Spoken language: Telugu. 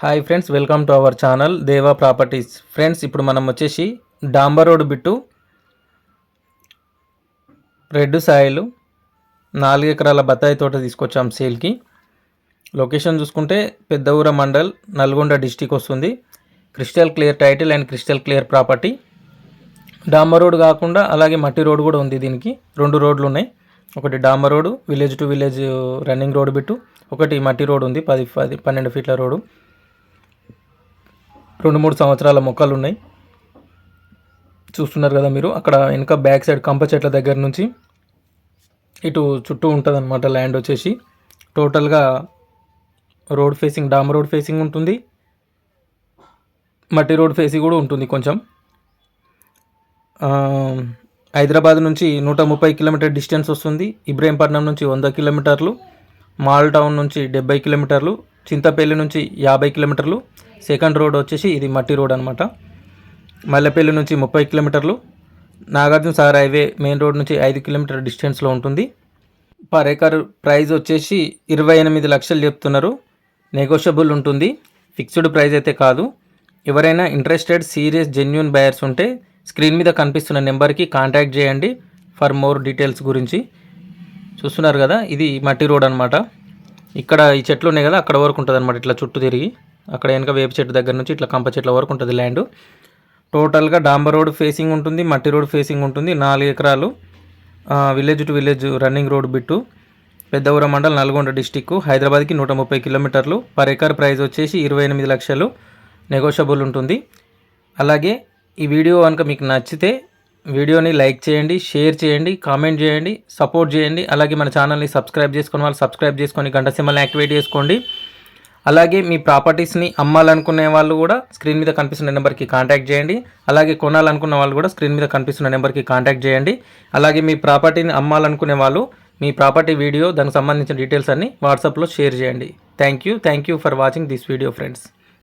Hi friends welcome to our channel Deva properties friends ఇప్పుడు మనం వచ్చేసి డాంబర్ రోడ్ బిట్టు రెడ్ సాయిలు నాలుగు ఎకరాల బత్తాయి తోట తీసుకొచ్చాం సేల్కి. లొకేషన్ చూసుకుంటే పెద్దఊర మండల్ నల్గొండ డిస్టిక్ వస్తుంది. Crystal clear title and crystal clear property డాంబర్ road కాకుండా అలాగే మట్టి రోడ్ కూడా ఉంది దీనికి. రెండు రోడ్లు ఉన్నాయి. ఒకటి డాంబర్ road village to village running road bit ఒకటి మట్టి రోడ్ ఉంది పది పది పన్నెండు ఫీట్ల రోడ్డు. రెండు మూడు సంవత్సరాల మొక్కలు ఉన్నాయి చూస్తున్నారు కదా మీరు అక్కడ వెనుక బ్యాక్ సైడ్ కంప చెట్ల దగ్గర నుంచి ఇటు చుట్టూ ఉంటుంది అనమాట ల్యాండ్ వచ్చేసి. టోటల్గా రోడ్ ఫేసింగ్ డామ్ రోడ్ ఫేసింగ్ ఉంటుంది. మట్టి రోడ్ ఫేసింగ్ కూడా ఉంటుంది కొంచెం. హైదరాబాద్ నుంచి నూట ముప్పై కిలోమీటర్ డిస్టెన్స్ వస్తుంది. ఇబ్రహీంపట్నం నుంచి వంద కిలోమీటర్లు మాల్ టౌన్ నుంచి డెబ్బై కిలోమీటర్లు చింతపల్లి నుంచి యాభై కిలోమీటర్లు సెకండ్ రోడ్ వచ్చేసి ఇది మట్టి రోడ్ అనమాట మల్లెపల్లి నుంచి ముప్పై కిలోమీటర్లు Nagarjuna Sagar highway main road నుంచి ఐదు కిలోమీటర్ డిస్టెన్స్లో ఉంటుంది. పర్ ఎకర్ ప్రైజ్ వచ్చేసి ఇరవై ఎనిమిది లక్షలు చెప్తున్నారు. నెగోషియబుల్ ఉంటుంది. ఫిక్స్డ్ ప్రైస్ అయితే కాదు. ఎవరైనా ఇంట్రెస్టెడ్ సీరియస్ జెన్యున్ బయర్స్ ఉంటే స్క్రీన్ మీద కనిపిస్తున్న నెంబర్కి కాంటాక్ట్ చేయండి ఫర్ మోర్ డీటెయిల్స్ గురించి. చూస్తున్నారు కదా ఇది మట్టి రోడ్ అనమాట ఇక్కడ ఈ చెట్లు ఉన్నాయి కదా అక్కడ వరకు ఉంటుంది అనమాట ఇట్లా చుట్టూ తిరిగి. అక్కడ వెనక వేప చెట్టు దగ్గర నుంచి ఇట్లా కంప చెట్ల వరకు ఉంటుంది ల్యాండ్. టోటల్గా డాంబర్ రోడ్ ఫేసింగ్ ఉంటుంది మట్టి రోడ్ ఫేసింగ్ ఉంటుంది నాలుగు ఎకరాలు village to village running road bit. Peddavaram mandal Nalgonda district హైదరాబాద్కి నూట ముప్పై కిలోమీటర్లు. పర్ ఎకర్ ప్రైస్ వచ్చేసి ఇరవై ఎనిమిది లక్షలు. నెగోషియబుల్ ఉంటుంది. అలాగే ఈ వీడియో కనుక మీకు నచ్చితే వీడియోని లైక్ చేయండి షేర్ చేయండి కామెంట్ చేయండి సపోర్ట్ చేయండి. అలాగే మన ఛానల్ని సబ్స్క్రైబ్ చేసుకుని వాళ్ళు సబ్స్క్రైబ్ చేసుకొని గంట సిమ్మల్ని యాక్టివేట్ చేసుకోండి. అలాగే మీ ప్రాపర్టీస్ని అమ్మాలనుకునే వాళ్ళు కూడా స్క్రీన్ మీద కనిపిస్తున్న నెంబర్కి కాంటాక్ట్ చేయండి. అలాగే కొనాలనుకున్న వాళ్ళు కూడా స్క్రీన్ మీద కనిపిస్తున్న నెంబర్కి కాంటాక్ట్ చేయండి. అలాగే మీ ప్రాపర్టీని అమ్మాలనుకునే వాళ్ళు మీ ప్రాపర్టీ వీడియో దానికి సంబంధించిన డీటెయిల్స్ అన్ని వాట్సాప్లో షేర్ చేయండి. Thank you. Thank you for watching this video friends.